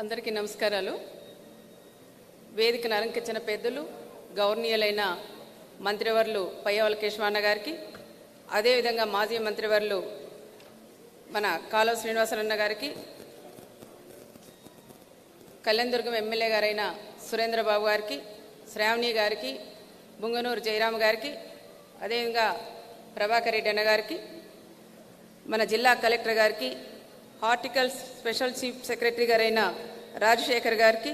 అందరికీ నమస్కారాలు. వేదికను అలంకించిన పెద్దలు గౌరవనీయులైన మంత్రివర్లు పయ్యవల కేశవాన్న గారికి అదేవిధంగా మాజీ మంత్రివర్లు మన కాలువ శ్రీనివాసరన్న గారికి కళ్యాణదుర్గం ఎమ్మెల్యే గారైన సురేంద్రబాబు గారికి శ్రావణి గారికి బుంగనూరు జయరామ గారికి అదేవిధంగా ప్రభాకర్ రెడ్డి అన్న గారికి మన జిల్లా కలెక్టర్ గారికి హార్టికల్ స్పెషల్ చీఫ్ సెక్రటరీ గారైన రాజశేఖర్ గారికి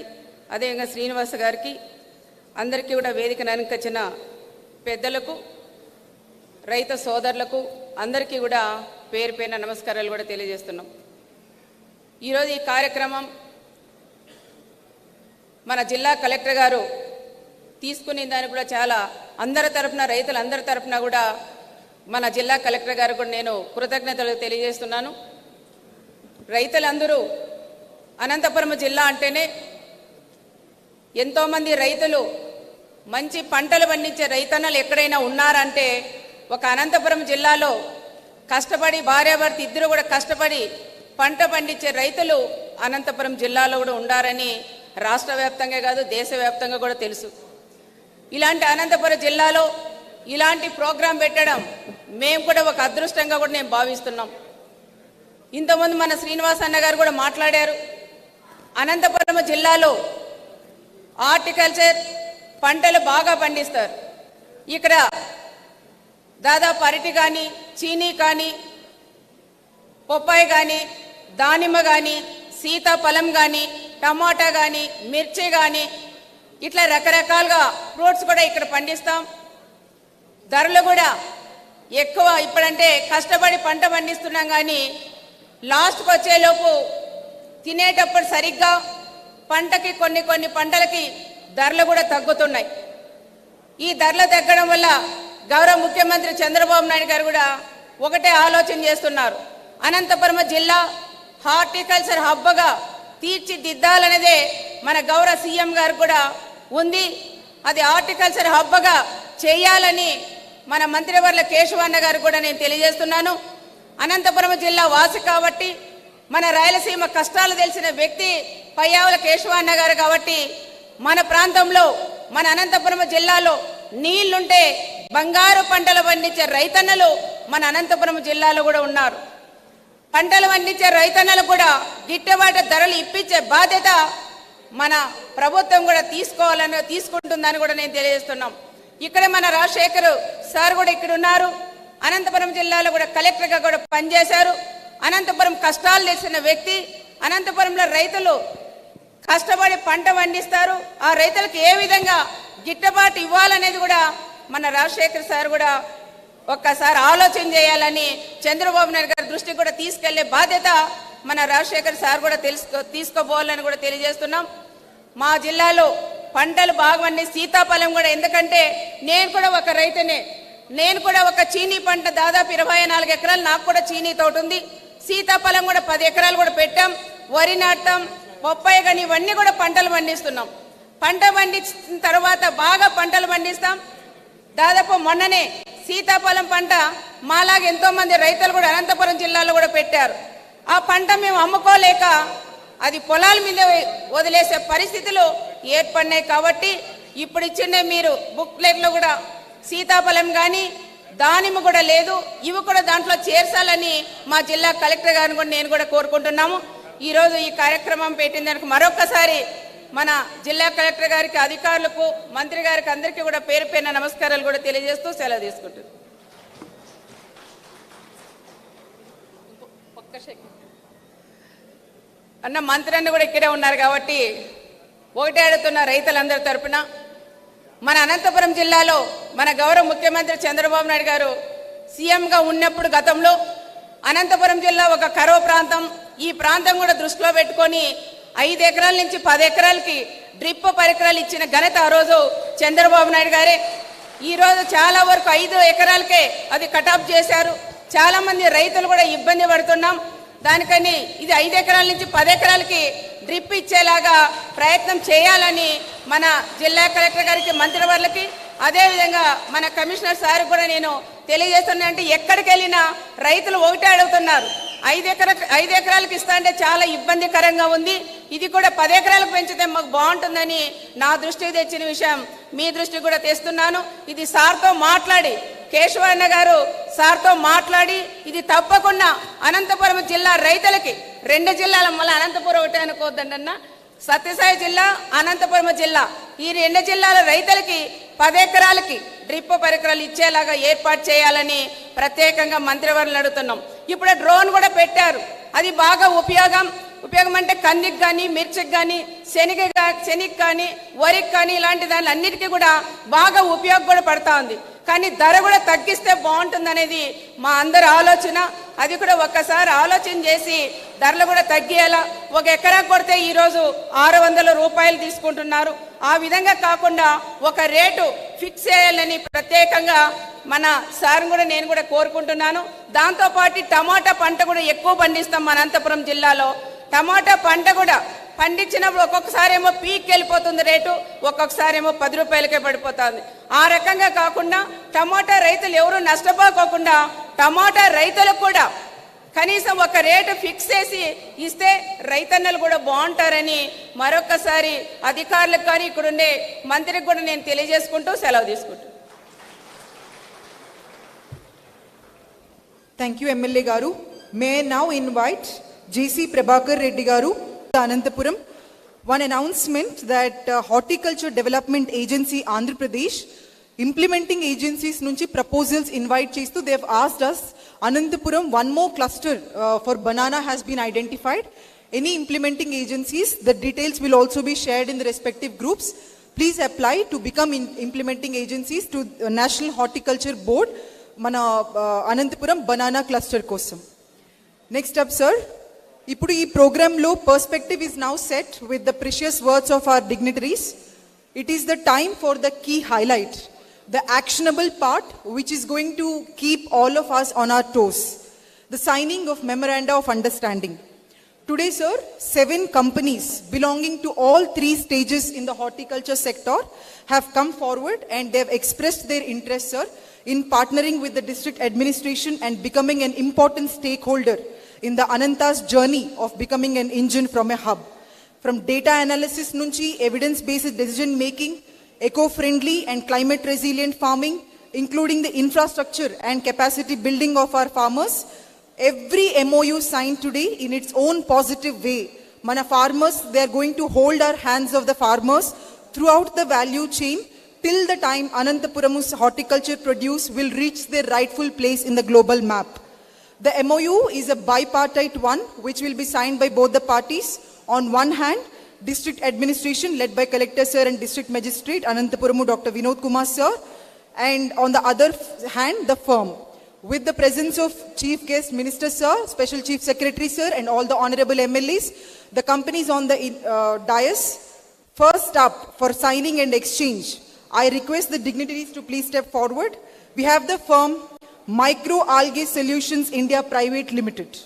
అదేవిధంగా శ్రీనివాస గారికి అందరికీ కూడా వేదికను అలంకరించిన పెద్దలకు రైతు సోదరులకు అందరికీ కూడా పేరు పేరున నమస్కారాలు కూడా తెలియజేస్తున్నాం. ఈరోజు ఈ కార్యక్రమం మన జిల్లా కలెక్టర్ గారు తీసుకునే దానికి కూడా చాలా అందరి తరపున రైతులు అందరి కూడా మన జిల్లా కలెక్టర్ గారు కూడా నేను కృతజ్ఞతలు తెలియజేస్తున్నాను. రైతులందరూ అనంతపురం జిల్లా అంటేనే ఎంతోమంది రైతులు మంచి పంటలు పండించే రైతన్నలు ఎక్కడైనా ఉన్నారంటే ఒక అనంతపురం జిల్లాలో కష్టపడి భార్యాభర్త ఇద్దరు కూడా కష్టపడి పంట పండించే రైతులు అనంతపురం జిల్లాలో కూడా ఉండారని రాష్ట్ర వ్యాప్తంగా కాదు దేశవ్యాప్తంగా కూడా తెలుసు. ఇలాంటి అనంతపురం జిల్లాలో ఇలాంటి ప్రోగ్రాం పెట్టడం మేము కూడా ఒక అదృష్టంగా కూడా నేను భావిస్తున్నాం. ఇంతకుముందు మన శ్రీనివాస్ అన్న గారు కూడా మాట్లాడారు. అనంతపురం జిల్లాలో హార్టికల్చర్ పంటలు బాగా పండిస్తారు. ఇక్కడ దాదాపు అరటి కానీ చీనీ కానీ పొప్పాయి కానీ దానిమ్మ కానీ సీతాఫలం కానీ టమాటా కానీ మిర్చి కానీ ఇట్లా రకరకాలుగా ఫ్రూట్స్ కూడా ఇక్కడ పండిస్తాం. ధరలు కూడా ఎక్కువ. ఇప్పుడంటే కష్టపడి పంట పండిస్తున్నాం కానీ లాస్ట్కి వచ్చేలోపు తినేటప్పుడు సరిగ్గా పంటకి కొన్ని కొన్ని పంటలకి ధరలు కూడా తగ్గుతున్నాయి. ఈ ధరలు తగ్గడం వల్ల గౌరవ ముఖ్యమంత్రి చంద్రబాబు నాయుడు గారు కూడా ఒకటే ఆలోచన చేస్తున్నారు. అనంతపురం జిల్లా హార్టికల్చర్ హబ్బగా తీర్చిదిద్దాలనేదే మన గౌరవ సీఎం గారు కూడా ఉంది. అది హార్టికల్చర్ హబ్బగా చేయాలని మన మంత్రివర్ల కేశవన్న గారు కూడా నేను తెలియజేస్తున్నాను. అనంతపురం జిల్లా వాసి కాబట్టి మన రాయలసీమ కష్టాలు తెలిసిన వ్యక్తి పయ్యావుల కేశవాన్న గారు కాబట్టి మన ప్రాంతంలో మన అనంతపురం జిల్లాలో నీళ్ళుంటే బంగారు పంటలు పండించే రైతన్నలు మన అనంతపురం జిల్లాలో కూడా ఉన్నారు. పంటలు పండించే రైతన్నలు కూడా గిట్టుబాటు ధరలు ఇప్పించే బాధ్యత మన ప్రభుత్వం కూడా తీసుకోవాలని తీసుకుంటుందని కూడా నేను తెలియజేస్తున్నాం. ఇక్కడ మన రాజశేఖర్ సార్ కూడా ఇక్కడ ఉన్నారు అనంతపురం జిల్లాలో కూడా కలెక్టర్గా కూడా పనిచేశారు. అనంతపురం కష్టాలు తెలిసిన వ్యక్తి అనంతపురంలో రైతులు కష్టపడి పంట పండిస్తారు. ఆ రైతులకు ఏ విధంగా గిట్టుబాటు ఇవ్వాలనేది కూడా మన రాజశేఖర్ సార్ కూడా ఒక్కసారి ఆలోచన చేయాలని చంద్రబాబు నాయుడు గారి దృష్టికి కూడా తీసుకెళ్ళే బాధ్యత మన రాజశేఖర్ సార్ కూడా తెలుసుకో తీసుకోబోవాలని కూడా తెలియజేస్తున్నాం. మా జిల్లాలో పంటలు బాగుండి సీతాఫలం కూడా ఎందుకంటే నేను కూడా ఒక రైతునే. నేను కూడా ఒక చీనీ పంట దాదాపు ఇరవై నాలుగు ఎకరాలు నాకు కూడా చీనీ తోట ఉంది. సీతాఫలం కూడా పది ఎకరాలు కూడా పెట్టాం. వరి నాటాం. బొప్పాయి కానీ ఇవన్నీ కూడా పంటలు పండిస్తున్నాం. పంట పండించిన తర్వాత బాగా పంటలు పండిస్తాం. దాదాపు మొన్ననే సీతాఫలం పంట మాలాగా ఎంతో మంది రైతులు కూడా అనంతపురం జిల్లాలో కూడా పెట్టారు. ఆ పంట మేము అమ్ముకోలేక అది పొలాల మీద వదిలేసే పరిస్థితులు ఏర్పడినాయి కాబట్టి ఇప్పుడు ఇచ్చిండే మీరు బుక్లెట్లో కూడా సీతాఫలం కానీ దానిమ్మ కూడా లేదు. ఇవి కూడా దాంట్లో చేర్చాలని మా జిల్లా కలెక్టర్ గారిని కూడా నేను కూడా కోరుకుంటున్నాము. ఈరోజు ఈ కార్యక్రమం పెట్టిన దానికి మరొకసారి మన జిల్లా కలెక్టర్ గారికి అధికారులకు మంత్రి గారికి అందరికీ కూడా పేరు పైన నమస్కారాలు కూడా తెలియజేస్తూ సెలవు తీసుకుంటుంది అన్న మంత్రి అన్న కూడా ఇక్కడే ఉన్నారు కాబట్టి ఒకటే అడుగుతున్న రైతులందరి తరపున మన అనంతపురం జిల్లాలో మన గౌరవ ముఖ్యమంత్రి చంద్రబాబు నాయుడు గారు సీఎంగా ఉన్నప్పుడు గతంలో అనంతపురం జిల్లా ఒక కరో ప్రాంతం. ఈ ప్రాంతం కూడా దృష్టిలో పెట్టుకొని ఐదు ఎకరాల నుంచి పది ఎకరాలకి డ్రిప్ పరికరాలు ఇచ్చిన ఘనత ఆ రోజు చంద్రబాబు నాయుడు గారే. ఈరోజు చాలా వరకు ఐదు ఎకరాలకే అది కటాప్ చేశారు. చాలామంది రైతులు కూడా ఇబ్బంది పడుతున్నాం. దానికని ఇది ఐదు ఎకరాల నుంచి పది ఎకరాలకి డ్రిప్ ఇచ్చేలాగా ప్రయత్నం చేయాలని మన జిల్లా కలెక్టర్ గారికి మంత్రివర్లకి అదేవిధంగా మన కమిషనర్ సార్ కూడా నేను తెలియజేస్తున్నా అంటే ఎక్కడికి వెళ్ళినా రైతులు ఒకటే అడుగుతున్నారు. ఐదు ఎకర ఐదు ఎకరాలకు ఇస్తా అంటే చాలా ఇబ్బందికరంగా ఉంది. ఇది కూడా పది ఎకరాలకు పెంచితే మాకు బాగుంటుందని నా దృష్టికి తెచ్చిన విషయం మీ దృష్టికి కూడా తెస్తున్నాను. ఇది సార్తో మాట్లాడి కేశవన్న గారు సార్తో మాట్లాడి ఇది తప్పకుండా అనంతపురం జిల్లా రైతులకి రెండు జిల్లాల మళ్ళీ అనంతపురం ఒకటే అనుకోవద్దండి అన్న సత్యసాయి జిల్లా అనంతపురం జిల్లా. ఈ రెండు జిల్లాల రైతులకి పది ఎకరాలకి డ్రిప్ పరికరాలు ఇచ్చేలాగా ఏర్పాటు చేయాలని ప్రత్యేకంగా మంత్రివర్యులు అడుగుతున్నాం. ఇప్పుడు డ్రోన్ కూడా పెట్టారు. అది బాగా ఉపయోగం. ఉపయోగం అంటే కందికి కానీ మిర్చికి కానీ శనగ శనికి కానీ వరికి కానీ ఇలాంటి దాని అన్నిటికీ కూడా బాగా ఉపయోగం పడతా ఉంది. కానీ ధర కూడా తగ్గిస్తే బాగుంటుందనేది మా అందరి ఆలోచన. అది కూడా ఒక్కసారి ఆలోచన చేసి ధరలు కూడా తగ్గేలా ఒక ఎకరా కొడితే ఈరోజు ఆరు వందల రూపాయలు తీసుకుంటున్నారు. ఆ విధంగా కాకుండా ఒక రేటు ఫిక్స్ చేయాలని ప్రత్యేకంగా మన సార్ కూడా నేను కూడా కోరుకుంటున్నాను. దాంతోపాటు టమాటా పంట కూడా ఎక్కువ పండిస్తాం మన అనంతపురం జిల్లాలో. టమాటా పంట కూడా పండించినప్పుడు ఒక్కొక్కసారి ఏమో పీక్ వెళ్ళిపోతుంది రేటు ఒక్కొక్కసారి ఏమో పది రూపాయలకే పడిపోతుంది. ఆ రకంగా కాకుండా టమాటా రైతులు ఎవరు నష్టపోకోకుండా టమాటా రైతులకు కూడా కనీసం ఒక రేటు ఫిక్స్ చేసి ఇస్తే రైతన్నలు కూడా బాగుంటారని మరొకసారి అధికారులకు కానీ ఇక్కడ ఉండే మంత్రికి కూడా నేను తెలియజేసుకుంటూ సెలవు తీసుకుంటాను థ్యాంక్ యూ ఎమ్మెల్యే గారు. May now invite GC Prabhakar Reddy గారు Anantapuram. One announcement that uh, Horticulture Development Agency Andhra Pradesh implementing agencies నుంచి proposals invite చేస్తూ they have asked us Anantapuram one more cluster uh, for banana has been identified. Any implementing agencies, the details will also be shared in the respective groups. Please apply to become in- implementing agencies to uh, National Horticulture Board మన uh, Anantapuram banana cluster కోసం next up sir ఇప్పుడు ఈ ప్రోగ్రాంలో perspective is now set with the precious words of our dignitaries it is the time for the key highlight the actionable part which is going to keep all of us on our toes the signing of memoranda of understanding Today, sir, seven companies belonging to all three stages in the horticulture sector have come forward and they have expressed their interest, sir, in partnering with the district administration and becoming an important stakeholder in the Ananta's journey of becoming an engine from a hub. From data analysis nunchi, evidence-based decision making, eco-friendly and climate resilient farming, including the infrastructure and capacity building of our farmers, Every MOU signed today in its own positive way. Mana farmers, they are going to hold our hands of the farmers throughout the value chain till the time Anantapuramu's horticulture produce will reach their rightful place in the global map. The MOU is a bipartite one which will be signed by both the parties. On one hand, district administration led by collector sir and district magistrate Anantapuramu Dr. Vinod Kumar sir and on the other hand the firm with the presence of chief guest minister sir special chief secretary sir and all the honorable mlas the companies on the uh, dais first up for signing and exchange i request the dignitaries to please step forward we have the firm micro algae solutions india private limited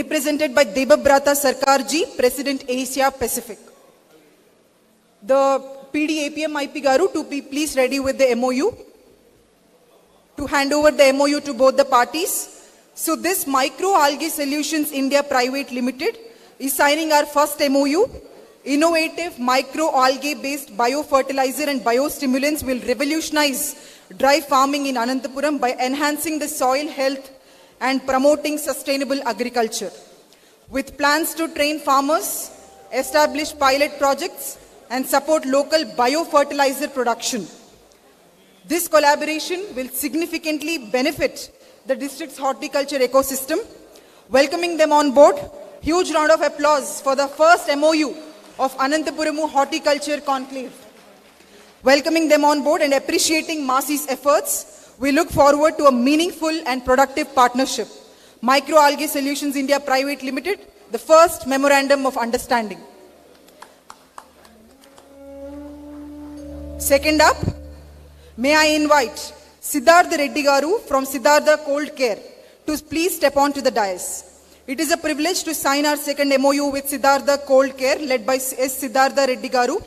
represented by debabrata sarkarji president asia pacific the pdapm ip garu to be please ready with the mou to hand over the MOU to both the parties. So this Micro Algae Solutions India Private Limited is signing our first MOU. Innovative micro algae based biofertilizer and biostimulants will revolutionize dry farming in Anantapuram by enhancing the soil health and promoting sustainable agriculture. With plans to train farmers, establish pilot projects and support local biofertilizer production. This collaboration will significantly benefit the district's horticulture ecosystem. Welcoming them on board, huge round of applause for the first MOU of Anantapuramu Horticulture Conclave. Welcoming them on board and appreciating Masi's efforts, we look forward to a meaningful and productive partnership. Microalgae Solutions India Private Limited, the first memorandum of understanding. Second up, May I invite Siddhartha Reddy Garu from Siddhartha Cold Care to please step on to the dais. It is a privilege to sign our second MOU with Siddhartha Cold Care led by S. Siddhartha Reddy Garu.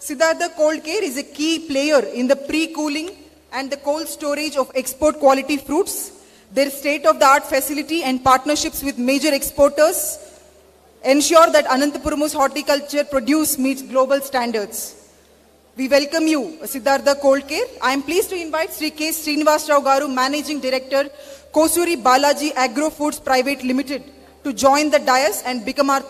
Siddhartha Cold Care is a key player in the pre-cooling and the cold storage of export quality fruits. Their state-of-the-art facility and partnerships with major exporters ensure that Anantapuramu's horticulture produce meets global standards. We welcome you, Siddhartha Cold Care. I am pleased to invite Sri K. Srinivas Rao Garu, Managing Director, Kosuri Balaji Agro Foods Private Limited, to join the dais and become our